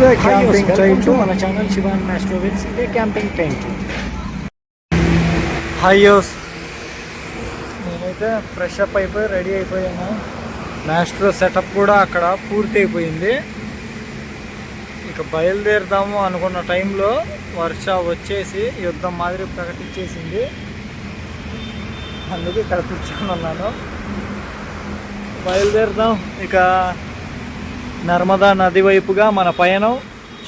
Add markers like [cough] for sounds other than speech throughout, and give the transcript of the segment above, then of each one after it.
Camping type మన channel Shivan మ్యాస్ట్రోవిల్స్ ఇదే camping tent హైయోస్ నేనైతే ఫ్రెష్ అప్ అయిపోయి రెడీ అయిపోయాను. మ్యాస్ట్రో సెటప్ కూడా అక్కడ పూర్తి అయిపోయింది. ఇక బయలుదేరుదాము అనుకున్న టైంలో వర్ష వచ్చేసి యుద్ధం మాదిరి ప్రకటించేసింది. అందుకే ఇక్కడ కూర్చొని ఉన్నాను. బయలుదేరుదాం. ఇక నర్మదా నది వైపుగా మన పయనం.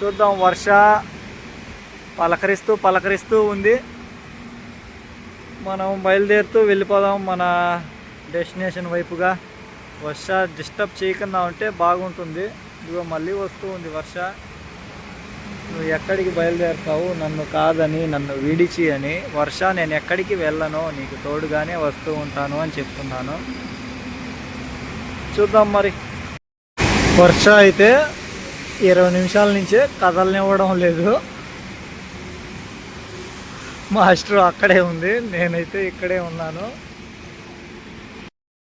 చూద్దాం వర్ష పలకరిస్తూ పలకరిస్తూ ఉంది. మనం బయలుదేరుతూ వెళ్ళిపోదాం మన డెస్టినేషన్ వైపుగా. వర్ష డిస్టర్బ్ చేయకుండా ఉంటే బాగుంటుంది. ఇదిగో మళ్ళీ వస్తూ ఉంది వర్ష. నువ్వు ఎక్కడికి బయలుదేరుతావు? నన్ను కాదని నన్ను విడిచి అని. వర్ష నేను ఎక్కడికి వెళ్ళను? నీకు తోడుగానే వస్తూ ఉంటాను అని చెప్తున్నాను. చూద్దాం మరి. వర్ష అయితే ఇరవై నిమిషాల నుంచే కదలనివ్వడం లేదు. మాస్టర్ అక్కడే ఉంది నేనైతే ఇక్కడే ఉన్నాను.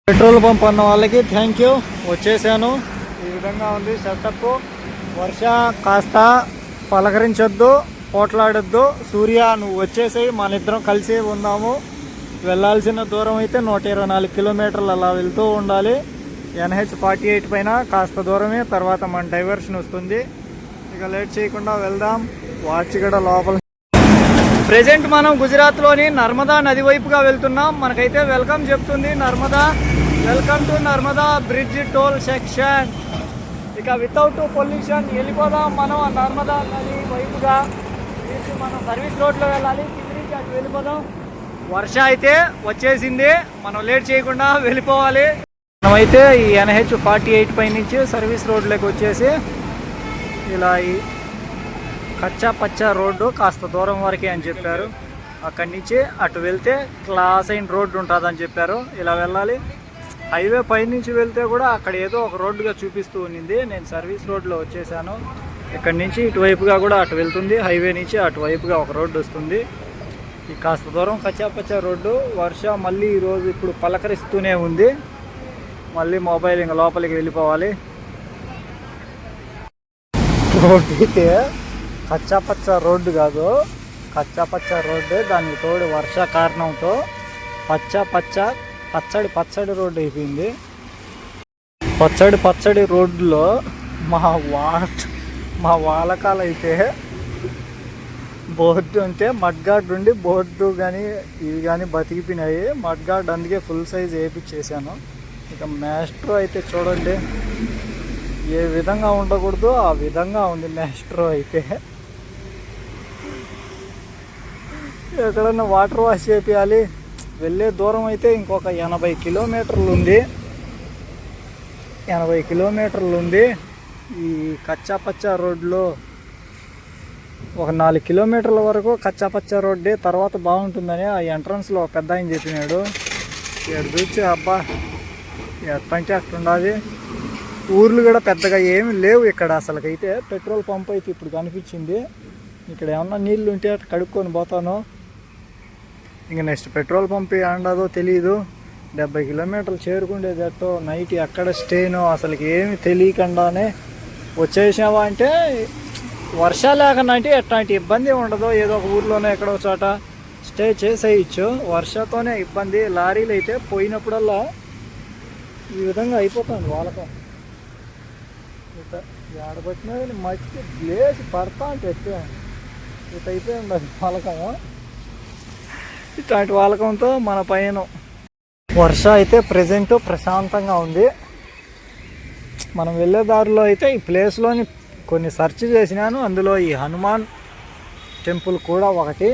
పెట్రోల్ పంప్ అన్న వాళ్ళకి థ్యాంక్ యూ వచ్చేసాను. ఈ విధంగా ఉంది సెటప్ వర్ష కాస్త పలకరించొద్దు పోట్లాడొద్దు. సూర్య నువ్వు వచ్చేసేయి మన ఇద్దరం కలిసి ఉందాము వెళ్ళాల్సిన దూరం అయితే నూట ఇరవై నాలుగు కిలోమీటర్లు అలా వెళ్తూ ఉండాలి. ఎన్హెచ్ ఫార్టీ ఎయిట్ పైన కాస్త దూరమే తర్వాత మన డైవర్షన్ వస్తుంది. ఇక లేట్ చేయకుండా వెళ్దాం. వాచ్ కూడా లోపల. ప్రెజెంట్ మనం గుజరాత్లోని నర్మదా నది వైపుగా వెళ్తున్నాం. మనకైతే వెల్కమ్ చెప్తుంది Narmada. Welcome to Narmada bridge toll section ఇక వితౌట్ పొల్యూషన్ వెళ్ళిపోదాం మనం ఆ నర్మదా నది వైపుగా. మనం సర్వీస్ రోడ్లో వెళ్ళాలి. కింద అటు వెళ్ళిపోదాం. వర్ష అయితే వచ్చేసింది. మనం లేట్ చేయకుండా వెళ్ళిపోవాలి. మనమైతే ఈ ఎన్హెచ్ ఫార్టీ ఎయిట్ పై నుంచి సర్వీస్ రోడ్లోకి వచ్చేసి ఇలా ఈ కచ్చా పచ్చా రోడ్డు కాస్త దూరం వరకే అని చెప్పారు. అక్కడి నుంచి అటు వెళ్తే క్లాస్ అయిన రోడ్డు ఉంటుందని చెప్పారు. ఇలా వెళ్ళాలి. హైవే పై నుంచి వెళ్తే కూడా అక్కడ ఏదో ఒక రోడ్డుగా చూపిస్తూ ఉన్నింది నేను సర్వీస్ రోడ్లో వచ్చేసాను. ఇక్కడి నుంచి ఇటువైపుగా కూడా అటు వెళ్తుంది. హైవే నుంచి అటువైపుగా ఒక రోడ్డు వస్తుంది. ఈ కాస్త దూరం కచ్చాపచ్చా రోడ్డు. వర్ష మళ్ళీ ఈరోజు ఇప్పుడు పలకరిస్తూనే ఉంది. మళ్ళీ మొబైల్ ఇంకా లోపలికి వెళ్ళిపోవాలి. రోడ్డు అయితే కచ్చా పచ్చ రోడ్డు కాదు. కచ్చా పచ్చ రోడ్డు దానికి తోడు వర్ష కారణంతో పచ్చ పచ్చ పచ్చడి పచ్చడి రోడ్డు అయిపోయింది. పచ్చడి పచ్చడి రోడ్డులో మా వా మా వాలకాలు అయితే బోర్డు అంటే మడ్గార్డ్ ఉండి బోర్డు కానీ ఇవి కానీ బతికిపోయినాయి. మడ్గార్డ్ అందుకే ఫుల్ సైజ్ వేయించేసాను ఇక మ్యాస్ట్రో అయితే చూడండి ఏ విధంగా ఉండకూడదు ఆ విధంగా ఉంది మ్యాస్ట్రో అయితే. ఎక్కడన్నా వాటర్ వాష్ చేపించాలి వెళ్ళే దూరం అయితే ఇంకొక ఎనభై కిలోమీటర్లు ఉంది. ఎనభై కిలోమీటర్లు ఉంది. ఈ కచ్చాపచ్చా రోడ్లో ఒక నాలుగు కిలోమీటర్ల వరకు కచ్చా పచ్చా రోడ్డే తర్వాత బాగుంటుందని ఆ ఎంట్రన్స్లో ఒక పెద్ద ఆయన చెప్పినాడు. ఇక్కడ చూసి అబ్బా ఎట్టంటే అట్టుండాది ఊర్లు కూడా పెద్దగా ఏమి లేవు ఇక్కడ అసలుకైతే. పెట్రోల్ పంప్ అయితే ఇప్పుడు కనిపించింది. ఇక్కడ ఏమన్నా నీళ్ళు ఉంటే కడుక్కొని పోతాను. ఇంక నెక్స్ట్ పెట్రోల్ పంప్ ఏండదో తెలియదు డెబ్బై కిలోమీటర్లు చేరుకుండేది ఎట్టో. నైట్ ఎక్కడ స్టేనో అసలుకి ఏమి తెలియకుండానే వచ్చేసావా అంటే వర్షాలు లేకుండా అంటే ఎట్లాంటి ఇబ్బంది ఉండదు ఏదో ఒక ఊర్లోనే ఎక్కడో చోట స్టే చేసేయచ్చు. వర్షాతోనే ఇబ్బంది. లారీలు అయితే పోయినప్పుడల్లా ఈ విధంగా అయిపోతుంది వాళ్ళకం ఇట ఏడబట్టినా కానీ మట్టి లేచి పడతా అంటే చెప్పాను ఇట అయిపోయింది అది వాళ్ళకము ఇట్లాంటి వాలకంతో మన పైన వర్ష అయితే ప్రజెంట్ ప్రశాంతంగా ఉంది. మనం వెళ్ళే దారిలో అయితే ఈ ప్లేస్లోని కొన్ని సెర్చ్ చేసినాను. అందులో ఈ హనుమాన్ టెంపుల్ కూడా ఒకటి.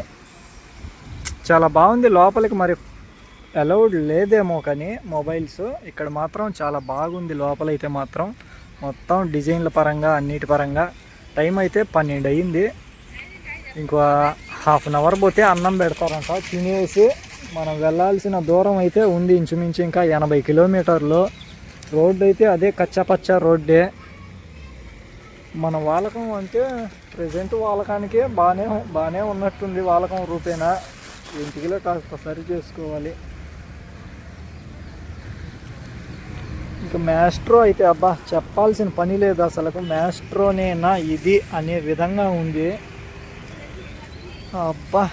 చాలా బాగుంది. లోపలికి మరి అలౌడ్ లేదేమో కానీ మొబైల్స్ ఇక్కడ మాత్రం చాలా బాగుంది. లోపలైతే మాత్రం మొత్తం డిజైన్ల పరంగా అన్నిటి పరంగా టైం అయితే పన్నెండు అయ్యింది ఇంకో హాఫ్ అన్ అవర్ పోతే అన్నం పెడతారంట. తినేసి మనం వెళ్ళాల్సిన దూరం అయితే ఉంది. ఇంచుమించు ఇంకా ఎనభై కిలోమీటర్లు. రోడ్డు అయితే అదే కచ్చపచ్చ రోడ్డే. మన వాలకం అంటే ప్రజెంట్ వాలకానికి బాగానే బాగానే ఉన్నట్టుంది. వాలకం రూపేనా? ఇంటికిలో కాస్త సరి చేసుకోవాలి. ఇక మ్యాస్ట్రో అయితే అబ్బా చెప్పాల్సిన పని లేదు అసలు మ్యాస్ట్రోనేనా ఇది అనే విధంగా ఉంది. అబ్బా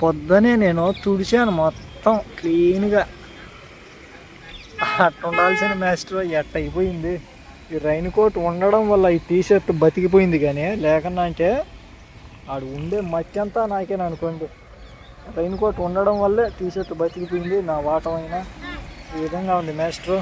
పొద్దునే నేను తుడిచాను మొత్తం క్లీన్గా. అట్ట ఉండాల్సిన మ్యాస్ట్రో ఎట్ట అయిపోయింది ఈ రైన్ కోట్ ఉండడం వల్ల ఈ టీ షర్ట్ బతికిపోయింది కానీ లేకుండా అంటే ఆడు ఉండే మత్యంతా నాకేనా అనుకోండి రైన్ కోట్ ఉండడం వల్లే టీ షర్ట్ బతికిపోయింది నా వాటం అయినా ఈ విధంగా ఉంది మ్యాస్ట్రో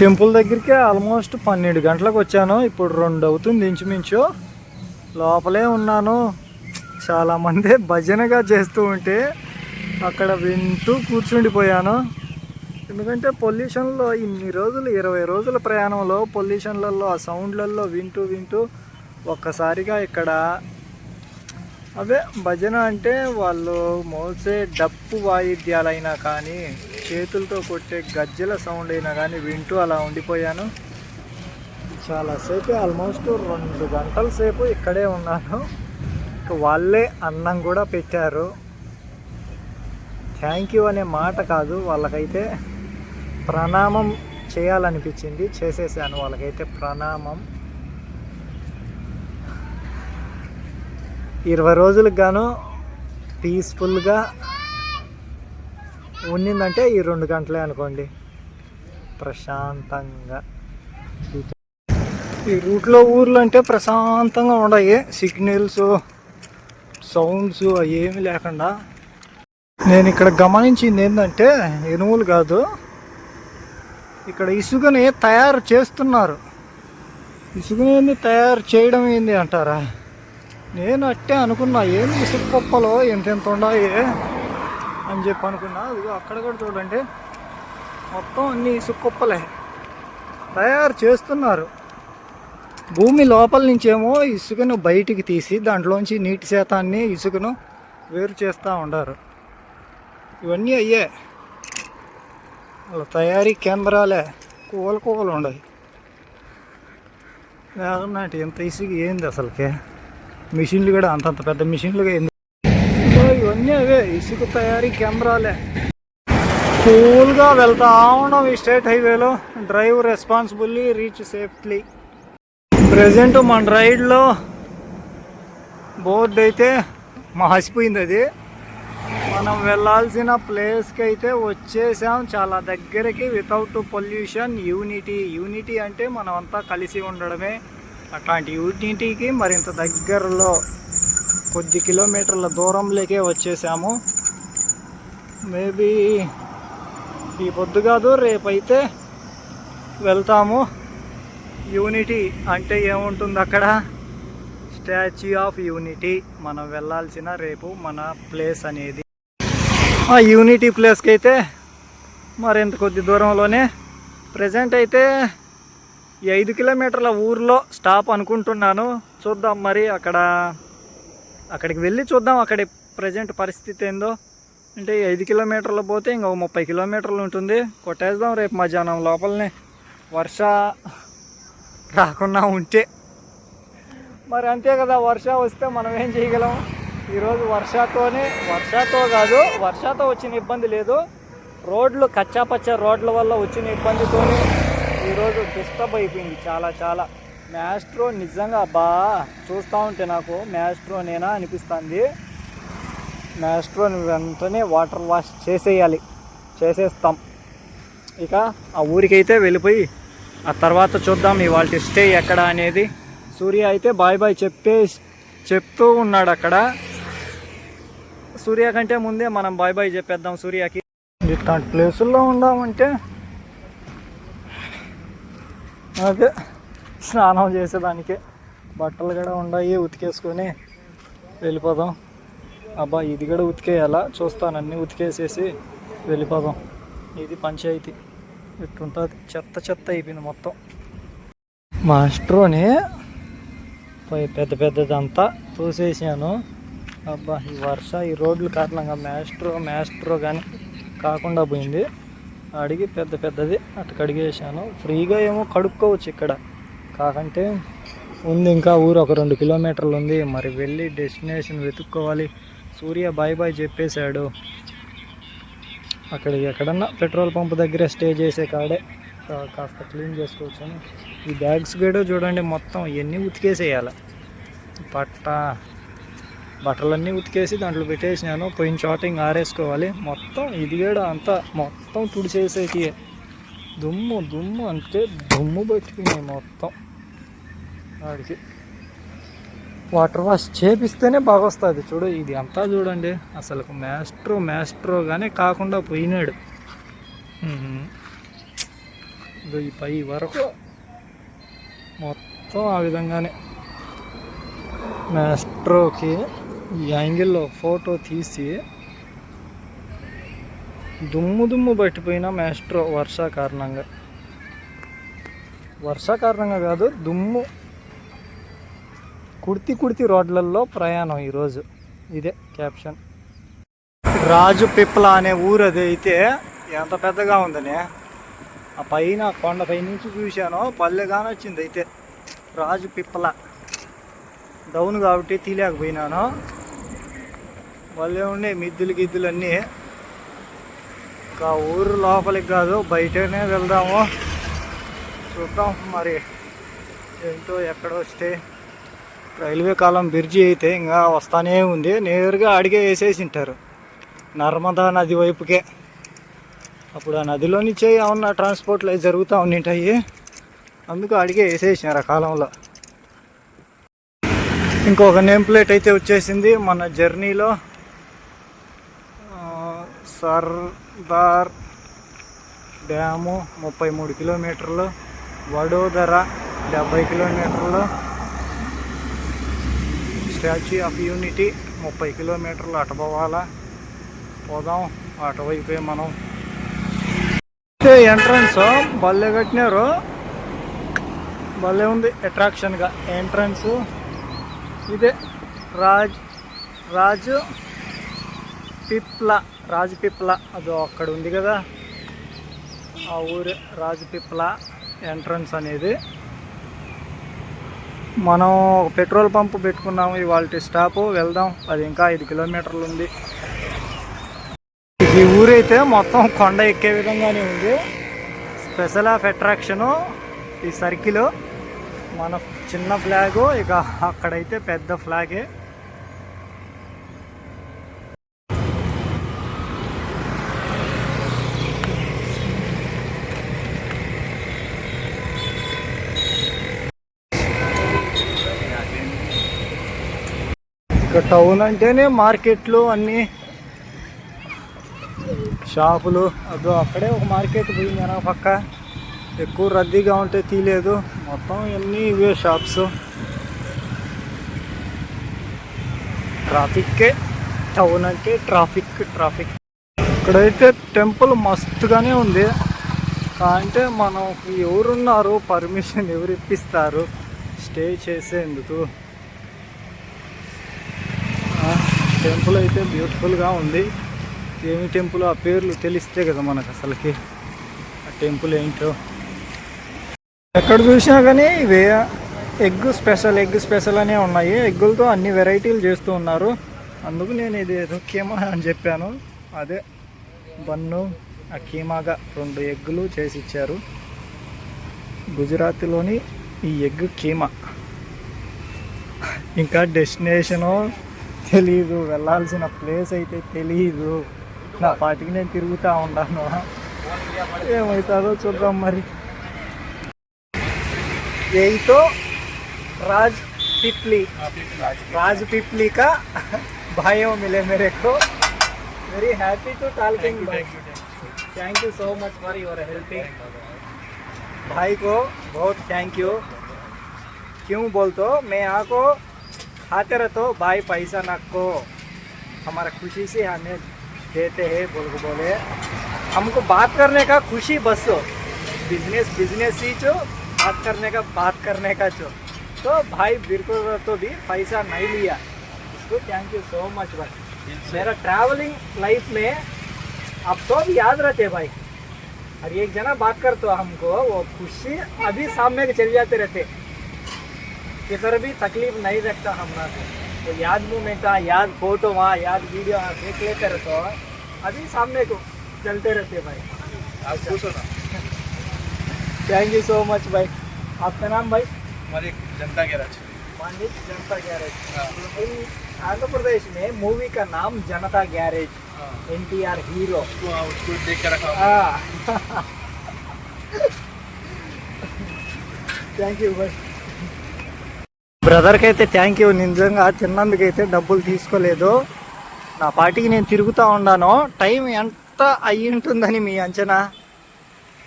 టెంపుల్ దగ్గరికి ఆల్మోస్ట్ పన్నెండు గంటలకు వచ్చాను. ఇప్పుడు రెండు అవుతుంది ఇంచుమించు. లోపలే ఉన్నాను. చాలామంది భజనగా చేస్తూ ఉంటే అక్కడ వింటూ కూర్చుండిపోయాను. ఎందుకంటే పొల్యూషన్లో ఇన్ని రోజులు ఇరవై రోజుల ప్రయాణంలో పొల్యూషన్లలో ఆ సౌండ్లలో వింటూ వింటూ ఒక్కసారిగా ఇక్కడ అవే భజన అంటే వాళ్ళు మోసే డప్పు వాయిద్యాలైనా కానీ చేతులతో కొట్టే గజ్జెల సౌండ్ అయినా కానీ వింటూ అలా ఉండిపోయాను. చాలాసేపు ఆల్మోస్ట్ రెండు గంటల సేపు ఇక్కడే ఉన్నాను. వాళ్ళే అన్నం కూడా పెట్టారు. థ్యాంక్ యూ అనే మాట కాదు వాళ్ళకైతే ప్రణామం చేయాలనిపించింది చేసేసాను వాళ్ళకైతే ప్రణామం. ఇరవై రోజులకు గాను పీస్ఫుల్గా ఉన్నిందంటే ఈ రెండు గంటలే అనుకోండి. ప్రశాంతంగా. ఈ రూట్లో ఊర్లు అంటే ప్రశాంతంగా ఉన్నాయి సిగ్నల్స్ సౌండ్స్ అవి ఏమీ లేకుండా. నేను ఇక్కడ గమనించింది ఏంటంటే ఎనువులు కాదు. ఇక్కడ ఇసుకని తయారు చేస్తున్నారు. ఇసుకని తయారు చేయడం ఏంది అంటారా? నేను అట్టే అనుకున్నా. ఏంది ఇసుక కుప్పలు ఎంతెంత ఉండాయి? అని చెప్పి అనుకున్నా. ఇదిగో అక్కడ కూడా చూడండి. మొత్తం అన్ని ఇసుక్కుప్పలే తయారు చేస్తున్నారు. భూమి లోపల నుంచేమో ఇసుకను బయటికి తీసి దాంట్లోంచి నీటి శాతాన్ని ఇసుకను వేరు చేస్తూ ఉండారు ఇవన్నీ అయ్యే. వాళ్ళ తయారీ కేంద్రాలే కూల కూవలు ఉండవు నాటి ఎంత ఇసుక ఏంది అసలుకే? మిషన్లు కూడా అంతంత పెద్ద మిషన్లుగా అవే ఇసుక తయారీ కెమెరాలే కూల్గా వెళ్తా ఉన్నాం ఈ స్టేట్ హైవేలో drive responsibly reach safely present మన రైడ్లో బోర్డు అయితే మాసిపోయింది అది మనం వెళ్ళాల్సిన ప్లేస్కి అయితే వచ్చేసాం. చాలా దగ్గరికి వితౌట్ పొల్యూషన్ యూనిటీ యూనిటీ అంటే మనం అంతా కలిసి ఉండడమే. అట్లాంటి యూనిటీకి మరింత దగ్గరలో. కొద్ది కిలోమీటర్ల దూరంలోకే వచ్చేసాము. మేబీ ఈ పొద్దు కాదు రేపైతే వెళ్తాము. యూనిటీ అంటే ఏముంటుంది అక్కడ? స్టాచ్యూ ఆఫ్ యూనిటీ మనం వెళ్ళాల్సిన రేపు మన ప్లేస్ అనేది. ఆ యూనిటీ ప్లేస్కి అయితే మరింత కొద్ది దూరంలోనే. ప్రజెంట్ అయితే ఐదు కిలోమీటర్ల ఊర్లో స్టాప్ అనుకుంటున్నాను. చూద్దాం మరి అక్కడ అక్కడికి వెళ్ళి చూద్దాం అక్కడ ప్రజెంట్ పరిస్థితి ఏందో. అంటే ఐదు కిలోమీటర్లు పోతే ఇంకో ముప్పై కిలోమీటర్లు ఉంటుంది. కొట్టేద్దాం రేపు మధ్యాహ్నం లోపలనే. వర్ష రాకుండా ఉంటే. మరి అంతే కదా వర్ష వస్తే మనం ఏం చేయగలం? ఈరోజు వర్షాతోనే వర్షాతో కాదు వర్షాతో వచ్చిన ఇబ్బంది లేదు. రోడ్లు కచ్చాపచ్చ రోడ్ల వల్ల వచ్చిన ఇబ్బందితోనే ఈరోజు డిస్టర్బ్ అయిపోయింది చాలా చాలా. మ్యాస్ట్రో నిజంగా బా చూస్తూ ఉంటే నాకు మ్యాస్ట్రోనేనా అనిపిస్తుంది. మ్యాస్ట్రోని వెంటనే వాటర్ వాష్ చేసేయాలి. చేసేస్తాం. ఇక ఆ ఊరికైతే వెళ్ళిపోయి ఆ తర్వాత చూద్దాం ఇవాళ స్టే ఎక్కడ అనేది. సూర్య అయితే బాయ్ బాయ్ చెప్పే చెప్తూ ఉన్నాడు అక్కడ. సూర్య కంటే ముందే మనం బాయ్ బాయ్ చెప్పేద్దాం సూర్యకి. ఇట్లాంటి ప్లేసుల్లో ఉందామంటే. అదే. స్నానం చేసేదానికి. బట్టలు కూడా ఉన్నాయి ఉతికేసుకొని వెళ్ళిపోదాం. అబ్బా ఇది కూడా ఉతికేయాలా? చూస్తాను అన్నీ ఉతికేసేసి వెళ్ళిపోదాం. ఇది పంచాయతీ. ఇట్టుంటుంది. చెత్త చెత్త అయిపోయింది మొత్తం. మాస్టర్ని పోయి పెద్ద పెద్దదంతా తోసేసాను. అబ్బా ఈ వర్ష ఈ రోడ్లు కారణంగా మ్యాస్ట్రో మ్యాస్ట్రో కానీ కాకుండా పోయింది. అడిగి పెద్ద పెద్దది అటు కడిగేసాను. ఫ్రీగా ఏమో కడుక్కోవచ్చు ఇక్కడ. కాకంటే ఉంది ఇంకా ఊరు ఒక రెండు కిలోమీటర్లు ఉంది. మరి వెళ్ళి డెస్టినేషన్ వెతుక్కోవాలి. సూర్య బాయ్ బాయ్ చెప్పేశాడు. అక్కడ ఎక్కడన్నా పెట్రోల్ పంప్ దగ్గర స్టే చేసే కాడే. కాస్త క్లీన్ చేసుకోవచ్చు ఈ బ్యాగ్స్ కూడా చూడండి మొత్తం ఇవన్నీ ఉతికేసేయాలి. పట్ట బట్టలన్నీ ఉతికేసి దాంట్లో పెట్టేసినాను. పోయిన షాటింగ్ ఆరేసుకోవాలి. మొత్తం ఇది కూడా అంతా మొత్తం తుడిచేసేకి దుమ్ము దుమ్ము అంటే దుమ్ము పట్టుకున్నాయి మొత్తం. వాడికి వాటర్ వాష్ చేపిస్తేనే బాగా వస్తుంది చూడు ఇది అంతా చూడండి. అసలు మ్యాస్ట్రో మ్యాస్ట్రోగానే కాకుండా పోయినాడు. ఈ పై వరకు. మొత్తం ఆ విధంగానే. మ్యాస్ట్రోకి ఈ యాంగిల్లో ఫోటో తీసి దుమ్ము దుమ్ము పట్టిపోయిన మ్యాస్ట్రో వర్ష కారణంగా. వర్ష కారణంగా కాదు దుమ్ము కుర్తి కుర్తి రోడ్లలో ప్రయాణం ఈరోజు. ఇదే క్యాప్షన్. రాజు పిప్పల అనే ఊరు అది అయితే ఎంత పెద్దగా ఉందని? ఆ పైన కొండపై నుంచి చూశాను పల్లెగానే వచ్చింది అయితే. రాజు పిప్పల డౌన్ కాబట్టి తీలేకపోయినాను వాళ్ళే ఉండే మిద్దులు గిద్దులు అన్నీ. ఇంకా ఊరు లోపలికి కాదు బయటనే వెళ్దాము. చూద్దాం మరి. ఏంటో ఎక్కడ వస్తే రైల్వే కాలం బ్రిడ్జి అయితే ఇంకా వస్తానే ఉంది. నేరుగా అడిగే వేసేసి ఉంటారు నర్మదా నది వైపుకే. అప్పుడు ఆ నదిలో నుంచే ఏమన్నా ట్రాన్స్పోర్ట్లు అవి జరుగుతూ ఉండింటాయి. అందుకు అడిగే వేసేసినారు ఆ కాలంలో. ఇంకొక నేమ్ ప్లేట్ అయితే వచ్చేసింది. మన జర్నీలో సర్దార్ డ్యాము ముప్పై మూడు కిలోమీటర్లు వడోదర డెబ్బై కిలోమీటర్లు స్టాచ్యూ ఆఫ్ యూనిటీ. ముప్పై కిలోమీటర్లు అటపోవాలా పోదాం. అటువైపే మనం. ఎంట్రన్స్. భలే కట్టినారు. భలే ఉంది అట్రాక్షన్గా ఎంట్రన్స్ ఇదే రాజ్ రాజు పిప్ల. రాజు పిప్ల. అది అక్కడ ఉంది కదా. ఆ ఊరు రాజు పిప్ల ఎంట్రన్స్ అనేది. మనం పెట్రోల్ పంప్ పెట్టుకున్నాము ఇవాళ స్టాప్ వెళ్దాం. అది ఇంకా ఐదు కిలోమీటర్లు ఉంది. ఈ ఊరైతే మొత్తం కొండ ఎక్కే విధంగానే ఉంది. స్పెషల్ ఆఫ్ అట్రాక్షను ఈ సర్కిల్. మన చిన్న ఫ్లాగు ఇక అక్కడైతే పెద్ద ఫ్లాగే. ఇక టౌన్ అంటేనే మార్కెట్లు అన్నీ. షాపులు అదో అక్కడే ఒక మార్కెట్ పోయింది అన్న పక్క. ఎక్కువ రద్దీగా ఉంటే తీయలేదు మొత్తం ఇవన్నీ ఇవే షాప్స్. ట్రాఫిక్కే టౌన్ అంటే ట్రాఫిక్ ట్రాఫిక్. ఇక్కడైతే టెంపుల్ మస్తుగానే ఉంది. అంటే మనం ఎవరున్నారు పర్మిషన్ ఎవరు ఇప్పిస్తారు? స్టే చేసేందుకు ఆ, టెంపుల్ అయితే బ్యూటిఫుల్గా ఉంది. ఏమి టెంపుల్ ఆ పేర్లు తెలిస్తే కదా మనకు అసలుకి ఆ టెంపుల్ ఏంటో. ఎక్కడ చూసినా కానీ ఇవే ఎగ్ స్పెషల్ ఎగ్ స్పెషల్ అనే ఉన్నాయి. ఎగ్గులతో అన్ని వెరైటీలు చేస్తూ ఉన్నారు. అందుకు నేను ఇది ఏదో కీమా అని చెప్పాను. అదే బన్ను ఆ కీమాగా రెండు ఎగ్గులు చేసి ఇచ్చారు. గుజరాత్లోని ఈ ఎగ్ కీమా. ఇంకా డెస్టినేషను తెలీదు వెళ్ళాల్సిన ప్లేస్ అయితే తెలీదు నా పాటికి నేను తిరుగుతూ ఉంటాను ఏమవుతుందో చూద్దాం మరి यही तो राज पिपली राज पिपली का भाइयों मिले मेरे को very happy to talking thank you so much for your helping भाई को बहुत थैंक यू क्यों बोलते हो मैं यहाँ को खाते रहते हो भाई पैसा नाको हमारा खुशी से हमें देते हैं बोल को बोले। हमको बात करने का खुशी बस। बिज़नेस बिज़नेस ही जो बात करने का बात करने का जो तो भाई बिल्कुल तो भी पैसा नहीं लिया। इसको थैंक यू सो मच भाई। मेरा ट्रैवलिंग लाइफ में अब तो भी याद रहते भाई। और एक जना बात करते हो हमको वो खुशी अभी सामने के चले जाते रहते। किधर भी तकलीफ़ नहीं रखता हमारा तो याद मूवमेंट आ याद फ़ोटो वहाँ याद वीडियो वहाँ देख लेते रहते हो। अभी सामने को चलते रहते भाई। आप खुश हो ना। थैंक यू सो मच भाई। आपका नाम भाई? हमारे जनता गैराज मानिक जनता गैरेज। हाँ। आंध्र प्रदेश में मूवी का नाम Janata Garage. N T R hero उसको हाँ, उसको [laughs] బ్రదర్కి అయితే థ్యాంక్ యూ. నిజంగా తిన్నందుకైతే డబ్బులు తీసుకోలేదు. నా పార్టీకి నేను తిరుగుతూ ఉన్నాను. టైం ఎంత అయ్యి ఉంటుందని మీ అంచనా?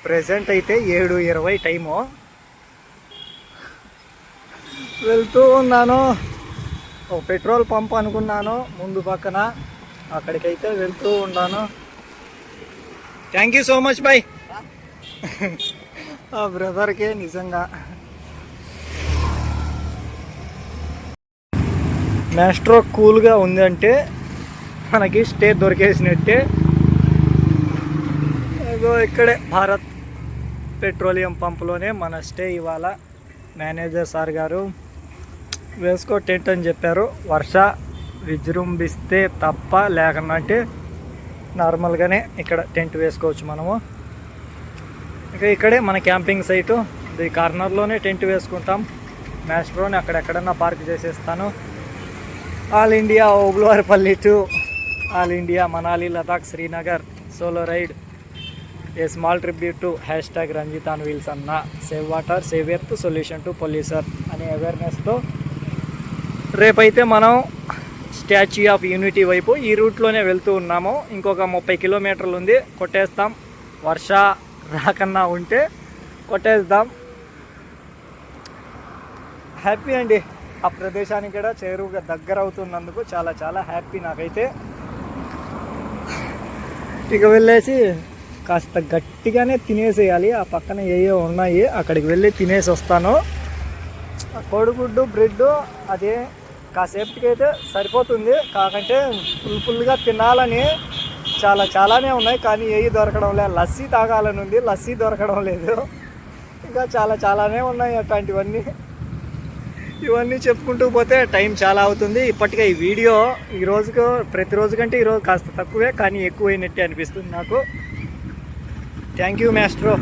ప్రెసెంట్ అయితే ఏడు ఇరవై టైము. వెళ్తూ ఉన్నాను. ఓ పెట్రోల్ పంప్ అనుకున్నాను ముందు పక్కన. అక్కడికైతే వెళ్తూ ఉన్నాను. Thank you so much bye ఆ బ్రదర్కే నిజంగా మ్యాస్ట్రో కూల్గా ఉందంటే మనకి స్టే దొరికేసినట్టే. అదో ఇక్కడే భారత్ పెట్రోలియం పంప్లోనే మన స్టే ఇవాళ మేనేజర్ సార్ గారు వేసుకో టెంట్ అని చెప్పారు. వర్ష విజృంభిస్తే తప్ప లేకనంటే నార్మల్గానే ఇక్కడ టెంట్ వేసుకోవచ్చు మనము. ఇక ఇక్కడే మన క్యాంపింగ్ సైటు. ఇది కార్నర్లోనే టెంట్ వేసుకుంటాం. మ్యాస్ట్రోని అక్కడెక్కడన్నా పార్క్ చేసేస్తాను. All India Obuluvaripalli to all India Manali Ladakh Srinagar solo ride. A small tribute to hashtag Ranjith on wheels అన్న. Save water save earth solution to polluter అనే అవేర్నెస్తో రేపైతే మనం స్టాచ్యూ ఆఫ్ యూనిటీ వైపు ఈ రూట్లోనే వెళ్తూ ఉన్నాము. ఇంకొక ముప్పై కిలోమీటర్లు ఉంది. కొట్టేస్తాం. వర్ష రాకన్నా ఉంటే కొట్టేద్దాం. హ్యాపీ అండి. ఆ ప్రదేశానికి కూడా చేరువుగా దగ్గర అవుతున్నందుకు చాలా చాలా హ్యాపీ నాకైతే. ఇక వెళ్ళేసి కాస్త గట్టిగానే తినేసేయాలి. ఆ పక్కన ఏయో ఉన్నాయి అక్కడికి వెళ్ళి తినేసి వస్తాను. ఆ కోడిగుడ్డు బ్రెడ్ అదే కాసేపటికి అయితే సరిపోతుంది. కాకంటే ఫుల్ ఫుల్గా తినాలని చాలా చాలానే ఉన్నాయి. కానీ ఏవి దొరకడం లేదు లస్సీ తాగాలని ఉంది. లస్సీ దొరకడం లేదు. ఇంకా చాలా చాలానే ఉన్నాయి అట్లాంటివన్నీ ఇవన్నీ చెప్పుకుంటూ పోతే టైం చాలా అవుతుంది. ఇప్పటికే ఈ వీడియో ఈ రోజుకు ప్రతిరోజు కంటే ఈరోజు కాస్త తక్కువే కానీ ఎక్కువైనట్టే అనిపిస్తుంది నాకు. Thank you maestro.